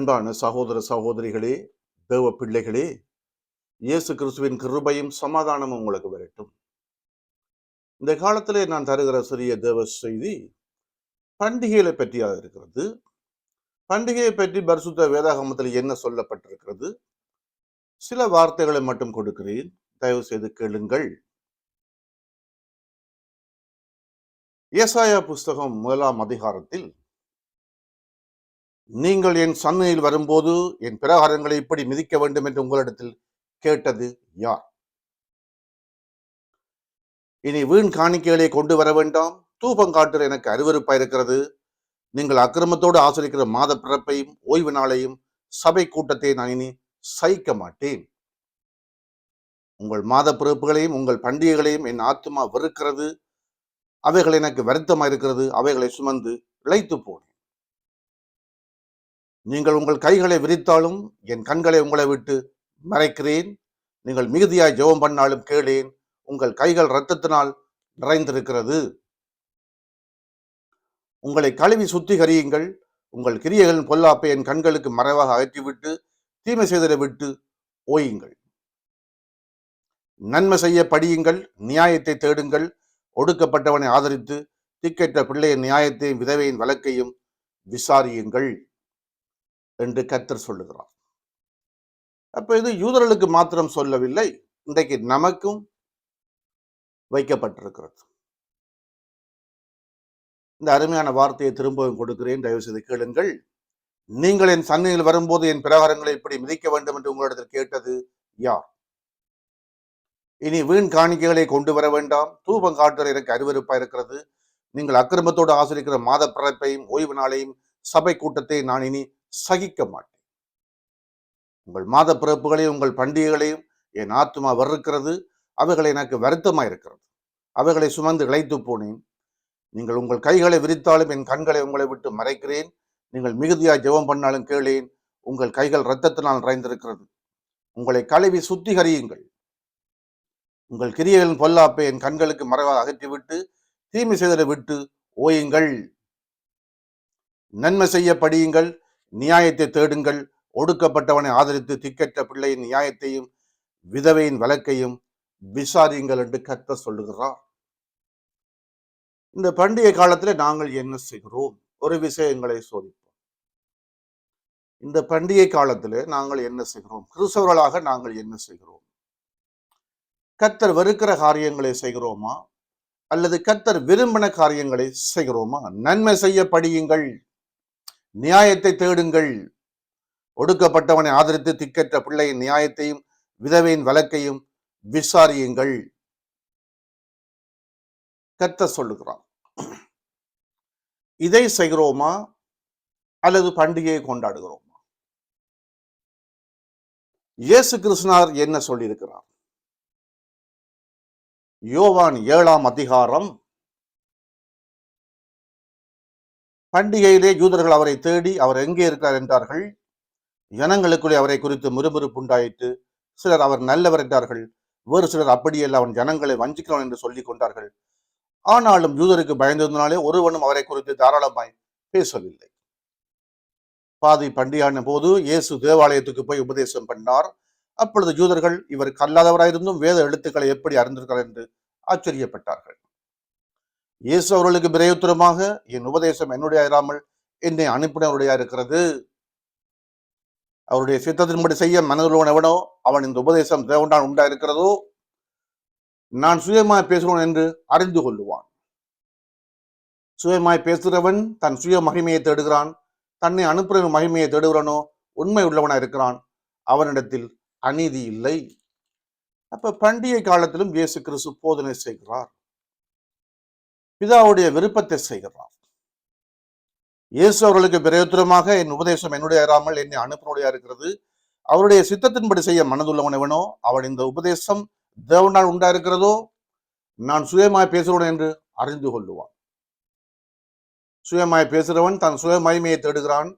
அன்பான சகோதர சகோதரிகளே தேவ பிள்ளைகளே இயேசு கிறிஸ்துவின் கிருபையும் சமாதானமும் உங்களுக்கு வரட்டும். இந்த காலத்திலே நான் தருகிற சிறிய தேவ செய்தி பண்டிகைகளை பற்றியாக இருக்கிறது. பண்டிகையை பற்றி பரிசுத்த வேதாகமத்தில் என்ன சொல்லப்பட்டிருக்கிறது? சில வார்த்தைகளை மட்டும் கொடுக்கிறேன். தயவு செய்து கேளுங்கள். ஏசாயா புஸ்தகம் முதலாம் அதிகாரத்தில் நீங்கள் என் சந்தையில் வரும்போது என் பிரகாரங்களை இப்படி மிதிக்க வேண்டும் என்று உங்களிடத்தில் கேட்டது யார்? இனி வீண் காணிக்கைகளை கொண்டு வர வேண்டாம். தூபம் காட்டுற எனக்கு அருவருப்பா இருக்கிறது. நீங்கள் அக்கிரமத்தோடு ஆசிரிக்கிற மாத பிறப்பையும் ஓய்வு நாளையும் சபை கூட்டத்தை நான் இனி சகிக்க மாட்டேன். உங்கள் மாத பிறப்புகளையும் உங்கள் பண்டிகைகளையும் என் ஆத்மா வெறுக்கிறது. அவைகள் எனக்கு வருத்தமா இருக்கிறது. அவைகளை சுமந்து இழைத்து போனேன் நீங்கள் உங்கள் கைகளை விரித்தாலும் என் கண்களை உங்களை விட்டு மறைக்கிறேன். நீங்கள் மிகுதியாய் ஜெபம் பண்ணாலும் கேளேன் உங்கள் கைகள் இரத்தத்தினால் நிறைந்திருக்கிறது. உங்களை கழுவி சுத்திகரியுங்கள். உங்கள் கிரியைகளின் பொல்லாப்பை என் கண்களுக்கு மறைவாக அகற்றிவிட்டு தீமை செய்தலை விட்டு ஓயுங்கள். நன்மை செய்ய படியுங்கள் நியாயத்தை தேடுங்கள். ஒடுக்கப்பட்டவனை ஆதரித்து திக்கெட்ட பிள்ளையின் நியாயத்தையும் விதவையின் வழக்கையும் விசாரியுங்கள். என்று கத்தர் சொல்லுகிறார். அப்போ இது யூதர்களுக்கு மாத்திரம் சொல்லவில்லை இன்றைக்கு நமக்கும் வைக்கப்பட்டிருக்கிறது. இந்த அருமையான வார்த்தையை திரும்பவும் கொடுக்கிறேன் தயவு செய்து கேளுங்கள். நீங்கள் என் சந்தையில் வரும்போது என் பிரகாரங்களை இப்படி மிதிக்க வேண்டும் என்று உங்களிடத்தில் கேட்டது யார்? இனி வீண் காணிக்கைகளை கொண்டு வர வேண்டாம். தூபம் காட்டுற எனக்கு அருவருப்பா இருக்கிறது. நீங்கள் அக்கிரமத்தோடு ஆசிரிக்கிற மாத பிறப்பையும் ஓய்வு நாளையும் சபை கூட்டத்தை நான் இனி சகிக்க மாட்டேன். உங்கள் மாத பிறப்புகளையும் உங்கள் பண்டிகைகளையும் என் ஆத்மா வெறுக்கிறது. அவைகளை எனக்கு வருத்தமா இருக்கிறது அவைகளை சுமந்து இழைத்து போனேன். நீங்கள் உங்கள் கைகளை விரித்தாலும் என் கண்களை உங்களை விட்டு மறைக்கிறேன். நீங்கள் மிகுதியாய் ஜெபம் பண்ணாலும் கேளேன். உங்கள் கைகள் இரத்தத்தினால் நிறைந்திருக்கிறது. உங்களை கழுவி சுத்திகரியுங்கள். உங்கள் கிரியைகளின் பொல்லாப்பை என் கண்களுக்கு மறைவாக அகற்றிவிட்டு தீமை செய்தலை விட்டு ஓயுங்கள். நன்மை செய்ய படியுங்கள் நியாயத்தை தேடுங்கள். ஒடுக்கப்பட்டவனை ஆதரித்து திக்கற்ற பிள்ளையின் நியாயத்தையும் விதவையின் வழக்கையும் விசாரியுங்கள் என்று கத்த சொல்லுகிறார். இந்த பண்டிகை காலத்துல நாங்கள் என்ன செய்கிறோம்? ஒரு விஷயங்களை சோதிப்போம். இந்த பண்டிகை காலத்துல நாங்கள் என்ன செய்கிறோம்? கிறிஸ்தவர்களாக நாங்கள் என்ன செய்கிறோம்? கத்தர் வெறுக்கிற காரியங்களை செய்கிறோமா? அல்லது கத்தர் விரும்பின காரியங்களை செய்கிறோமா? நன்மை செய்ய படியுங்கள். நியாயத்தை தேடுங்கள். ஒடுக்கப்பட்டவனை ஆதரித்து திக்கற்ற பிள்ளையின் நியாயத்தையும் விதவையின் வழக்கையும் விசாரியுங்கள். கத்த சொல்லுகிறான் இதை செய்கிறோமா? அல்லது பண்டிகையை கொண்டாடுகிறோமா? இயேசு கிருஷ்ணார் என்ன சொல்லியிருக்கிறார்? யோவான் ஏழாம் அதிகாரம் பண்டிகையிலே யூதர்கள் அவரை தேடி அவர் எங்கே இருக்கிறார் என்றார்கள். ஜனங்களுக்குள்ளே அவரை குறித்து முறுமுறுப்பு உண்டாயிற்று. சிலர் அவர் நல்லவர் என்றார்கள். வேறு சிலர் அப்படியல்ல அவன் ஜனங்களை வஞ்சிக்கிறான் என்று சொல்லிக் கொண்டார்கள். ஆனாலும் யூதருக்கு பயந்திருந்தனாலே ஒருவனும் அவரை குறித்து தாராளமாய் பேசவில்லை. பாதி பண்டிகையான போது இயேசு தேவாலயத்துக்கு போய் உபதேசம் பண்ணார். அப்பொழுது யூதர்கள் இவர் கல்லாதவராயிருந்தும் வேத எழுத்துக்களை எப்படி அறிந்திருக்கிறார்? என்று ஆச்சரியப்பட்டார்கள். இயேசு அவர்களுக்கு பிரயோத்தரமாக என் உபதேசம் என்னுடைய இராமல் என்னை அனுப்பினவருடைய இருக்கிறது. அவருடைய சித்தத்தின்படி செய்ய மனதுள்ளவன் எவனோ அவன் இந்த உபதேசம் தேவனால் உண்டா இருக்கிறதோ நான் சுயமாய் பேசுவேன் என்று அறிந்து கொள்ளுவான். சுயமாய் பேசுகிறவன் தன் சுய மகிமையை தேடுகிறான். தன்னை அனுப்புகிற மகிமையை தேடுகிறனோ உண்மை உள்ளவனா இருக்கிறான். அவனிடத்தில் அநீதி இல்லை. அப்ப பண்டிகை காலத்திலும் இயேசு கிறிஸ்து போதனை செய்கிறார். பிதாவுடைய விருப்பத்தை செய்கிறார். இயேசு அவர்களுக்கு பிரயோத்திரமாக என் உபதேசம் என்னுடைய இராமல் என்னை அனுப்பினுடைய இருக்கிறது. அவருடைய சித்தத்தின்படி செய்ய மனதுள்ளவன் எவனோ அவன் இந்த உபதேசம் தேவனால் உண்டா இருக்கிறதோ நான் சுயமாய் பேசுகிறேன் என்று அறிந்து கொள்ளுவான். சுயமாய் பேசுகிறவன் தன் சுய மகிமையை தேடுகிறான்.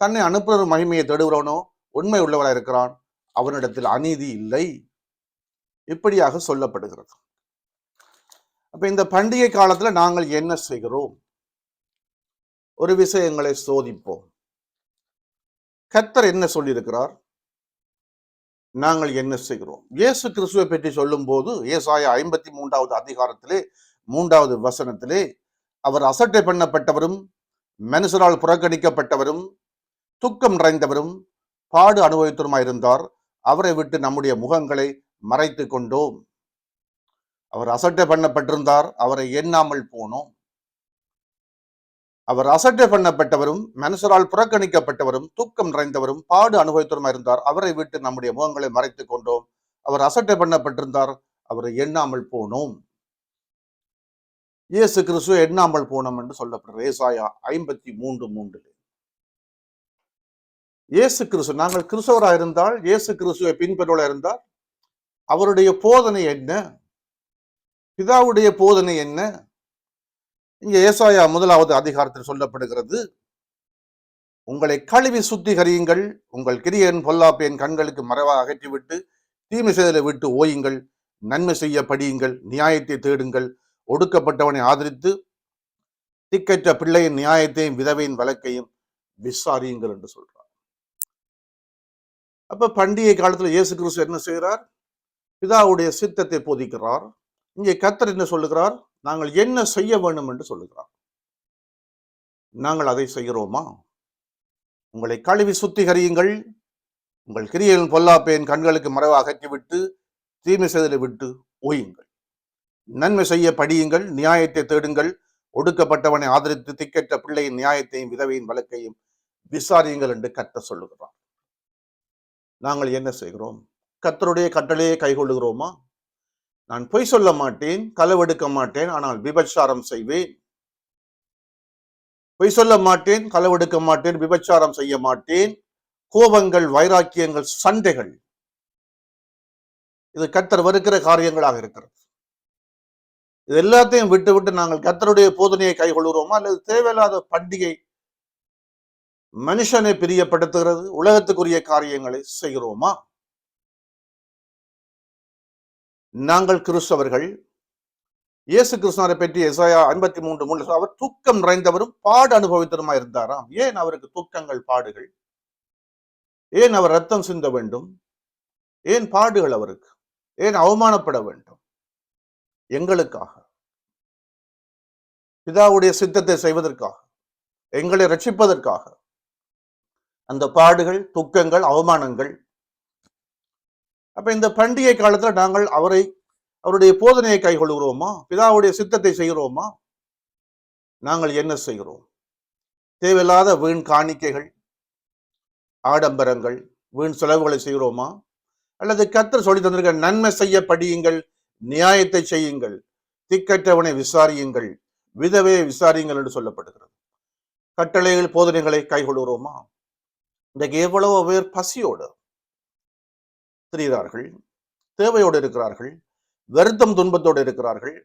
தன்னை அனுப்புகிற மகிமையை தேடுகிறவனோ உண்மை உள்ளவராக இருக்கிறான் அவனிடத்தில் அநீதி இல்லை. இப்படியாக சொல்லப்படுகிறது. அப்ப இந்த பண்டிகை காலத்துல நாங்கள் என்ன செய்கிறோம்? ஒரு விஷயங்களை சோதிப்போம். கத்தர் என்ன சொல்லியிருக்கிறார்? நாங்கள் என்ன செய்கிறோம்? இயேசு கிறிஸ்துவை பற்றி சொல்லும்போது ஏசாய ஐம்பத்தி மூன்றாவது அதிகாரத்திலே மூன்றாவது வசனத்திலே அவர் அசட்டை பண்ணப்பட்டவரும் மனுஷரால் புறக்கணிக்கப்பட்டவரும் துக்கம் நிறைந்தவரும் பாடு அனுபவித்தவருமாயிருந்தார். அவரை விட்டு நம்முடைய முகங்களை மறைத்து கொண்டோம். அவர் அசட்டை பண்ணப்பட்டிருந்தார் அவரை எண்ணாமல் போனோம். அவர் அசட்டை பண்ணப்பட்டவரும் மனுஷரால் புறக்கணிக்கப்பட்டவரும் தூக்கம் நிறைந்தவரும் பாடு அனுபவித்தவரும் இருந்தார். அவரை விட்டு நம்முடைய முகங்களை மறைத்துக் கொண்டோம். அவர் அசட்டை பண்ணப்பட்டிருந்தார் அவரை எண்ணாமல் போனோம். இயேசு கிறிஸ்துவ எண்ணாமல் போனோம் என்று சொல்லப்படுற ஏசாயா ஐம்பத்தி மூன்று மூன்றில். இயேசு கிறிஸ்து நாங்கள் கிறிஸ்தவராக இருந்தால் இயேசு கிறிஸ்துவை பின்பற்றுவதாக இருந்தால் அவருடைய போதனை என்ன? பிதாவுடைய போதனை என்ன? இங்க ஏசாயா முதலாவது அதிகாரத்தில் சொல்லப்படுகிறது உங்களை கழுவி சுத்திகரியுங்கள் உங்கள் கிரியன் பொல்லாப்பேன் கண்களுக்கு மறைவாக அகற்றிவிட்டு தீமை செய்தலை விட்டு ஓயுங்கள் நன்மை செய்ய படியுங்கள் நியாயத்தை தேடுங்கள். ஒடுக்கப்பட்டவனை ஆதரித்து திக்கற்ற பிள்ளையின் நியாயத்தையும் விதவையின் வழக்கையும் விசாரியுங்கள் என்று சொல்றார். அப்ப பண்டிகை காலத்துல இயேசு கிறிஸ்து என்ன செய்கிறார்? பிதாவுடைய சித்தத்தை போதிக்கிறார். இங்கே கத்தர் என்ன சொல்லுகிறார்? நாங்கள் என்ன செய்ய வேண்டும் என்று சொல்லுகிறார். நாங்கள் அதை செய்கிறோமா? உங்களை கழுவி சுத்திகரியுங்கள். உங்கள் கிரியலின் பொல்லாப்பேன் கண்களுக்கு மறைவாக அகற்றிவிட்டு தீமை செய்தலை விட்டு ஓயுங்கள். நன்மை செய்ய படியுங்கள் நியாயத்தை தேடுங்கள். ஒடுக்கப்பட்டவனை ஆதரித்து திக்கற்ற பிள்ளையின் நியாயத்தையும் விதவையின் வழக்கையும் விசாரியுங்கள் என்று கத்த சொல்லுகிறார். நாங்கள் என்ன செய்கிறோம்? கத்தருடைய கட்டளையை கைகொள்ளுகிறோமா? நான் பொய் சொல்ல மாட்டேன் களவெடுக்க மாட்டேன் ஆனால் விபச்சாரம் செய்வேன். பொய் சொல்ல மாட்டேன் களவெடுக்க மாட்டேன் விபச்சாரம் செய்ய மாட்டேன். கோபங்கள் வைராக்கியங்கள் சண்டைகள். இது கத்தர் வருகிற காரியங்களாக இருக்கிறது. இது எல்லாத்தையும் விட்டு விட்டு நாங்கள் கத்தருடைய போதனையை கைகொள்கிறோமா அல்லது தேவையில்லாத பண்டிகை மனுஷனை பிரியப்படுத்துகிறது உலகத்துக்குரிய காரியங்களை செய்கிறோமா? நாங்கள் கிறிஸ்தவர்கள். இயேசு கிருஷ்ணரை பற்றி எசாயா ஐம்பத்தி மூன்று மூணு அவர் தூக்கம் நிறைந்தவரும் பாடு அனுபவித்தருமா இருந்தாராம்? ஏன் அவருக்கு தூக்கங்கள் பாடுகள்? ஏன் அவர் ரத்தம் சிந்த வேண்டும்? ஏன் பாடுகள் அவருக்கு? ஏன் அவமானப்பட வேண்டும்? எங்களுக்காக. பிதாவுடைய சித்தத்தை செய்வதற்காக எங்களை ரட்சிப்பதற்காக. அந்த பாடுகள் துக்கங்கள் அவமானங்கள் அப்ப இந்த பண்டிகை காலத்தில் நாங்கள் அவரை அவருடைய போதனையை கைகொள்கிறோமா பிதாவுடைய சித்தத்தை செய்கிறோமா? நாங்கள் என்ன செய்கிறோம்? தேவையில்லாத வீண் காணிக்கைகள் ஆடம்பரங்கள் வீண் செலவுகளை செய்கிறோமா? அல்லது கத்தர் சொல்லி தந்திருக்க நன்மை செய்ய படியுங்கள் நியாயத்தை செய்யுங்கள் திக்கற்றவனை விசாரியுங்கள் விதவையை விசாரியுங்கள் என்று சொல்லப்படுகிறது. கட்டளைகள் போதனைகளை கைகொள்கிறோமா இன்றைக்கு எவ்வளவு பேர் பசியோடு திரிகிறார்கள் தேவையோடு இருக்கிறார்கள் வருத்தம் துன்பத்தோடு இருக்கிறார்கள்.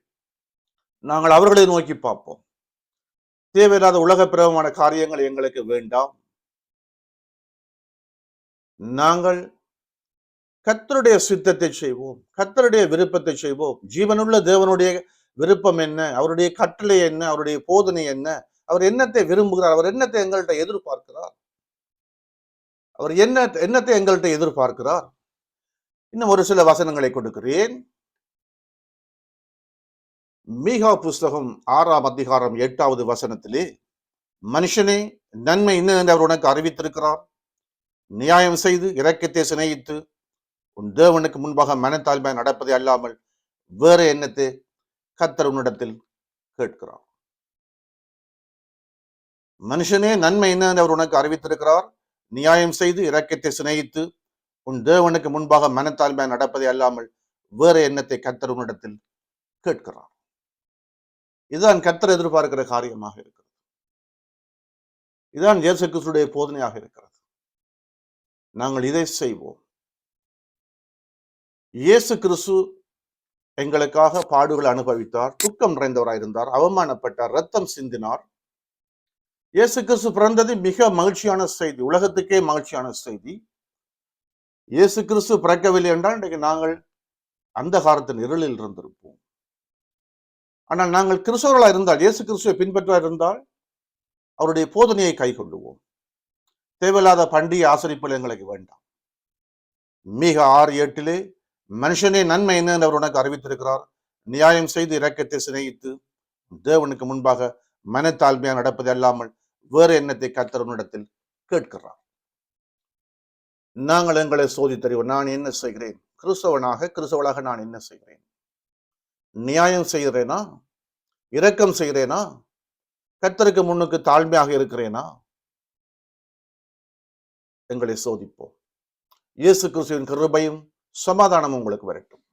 நாங்கள் அவர்களை நோக்கி பார்ப்போம். தேவையில்லாத உலக பிரபமான காரியங்கள் எங்களுக்கு வேண்டாம். நாங்கள் கத்தருடைய சித்தத்தை செய்வோம் கத்தருடைய விருப்பத்தை செய்வோம். ஜீவனுள்ள தேவனுடைய விருப்பம் என்ன? அவருடைய கட்டளை என்ன? அவருடைய போதனை என்ன? அவர் என்னத்தை விரும்புகிறார்? அவர் என்னத்தை எங்கள்கிட்ட எதிர்பார்க்கிறார்? அவர் என்ன என்னத்தை எங்கள்கிட்ட எதிர்பார்க்கிறார்? இன்னும் ஒரு சில வசனங்களை கொடுக்கிறேன். மீகா புஸ்தகம் ஆறாம் அதிகாரம் எட்டாவது வசனத்திலே மனுஷனே நன்மை இன்னும் அவர் உனக்கு அறிவித்திருக்கிறார். நியாயம் செய்து இறக்கத்தை சிநேகித்து உன் தேவனுக்கு முன்பாக மனத்தாழ்மை நடப்பதை அல்லாமல் வேற எண்ணத்தை கத்தர் உன்னிடத்தில் கேட்கிறார். மனுஷனே நன்மை என்ன அவர் உனக்கு அறிவித்திருக்கிறார். நியாயம் செய்து இறக்கத்தை சிநேகித்து உன் தேவனுக்கு முன்பாக மனத்தாழ்மை நடப்பதை அல்லாமல் வேற எண்ணத்தை கத்தர் உன்னிடத்தில் கேட்கிறார். இதுதான் கத்தர் எதிர்பார்க்கிற காரியமாக இருக்கிறது. இதுதான் இயேசு கிறிஸ்துடைய போதனையாக இருக்கிறது. நாங்கள் இதை செய்வோம். இயேசு கிறிஸ்து எங்களுக்காக பாடுகள் அனுபவித்தார் துக்கம் நிறைந்தவராயிருந்தார் அவமானப்பட்டார் ரத்தம் சிந்தினார். இயேசு கிறிஸ்து பிறந்தது மிக மகிழ்ச்சியான செய்தி உலகத்துக்கே மகிழ்ச்சியான செய்தி. இயேசு கிறிஸ்து பிறக்கவில்லை என்றால் இன்றைக்கு நாங்கள் அந்த காலத்தின் இருளில் இருந்திருப்போம். ஆனால் நாங்கள் கிறிஸ்தவர்களாக இருந்தால் இயேசு கிறிஸ்துவை பின்பற்ற இருந்தால் அவருடைய போதனையை கை கொள்ளுவோம். தேவையில்லாத பண்டிகை ஆசரிப்புகள் எங்களுக்கு வேண்டாம். மிக ஆறு எட்டிலே மனுஷனே நன்மை என்ன என்று அவர் உனக்கு அறிவித்திருக்கிறார். நியாயம் செய்து இரக்கத்தை சிநேகித்து தேவனுக்கு முன்பாக மனத்தாழ்மையாக நடப்பது அல்லாமல் வேறு எண்ணத்தை கத்தரவனிடத்தில் கேட்கிறார். நாங்கள் எங்களை சோதித்தறிவோம். நான் என்ன செய்கிறேன்? கிறிஸ்தவனாக கிறிஸ்தவளாக நான் என்ன செய்கிறேன்? நியாயம் செய்கிறேனா? இரக்கம் செய்கிறேனா? கத்தருக்கு முன்னுக்கு தாழ்மையாக இருக்கிறேனா? எங்களை சோதிப்போம். இயேசு கிறிஸ்துவின் கிருபையும் சமாதானமும் உங்களுக்கு வரட்டும்.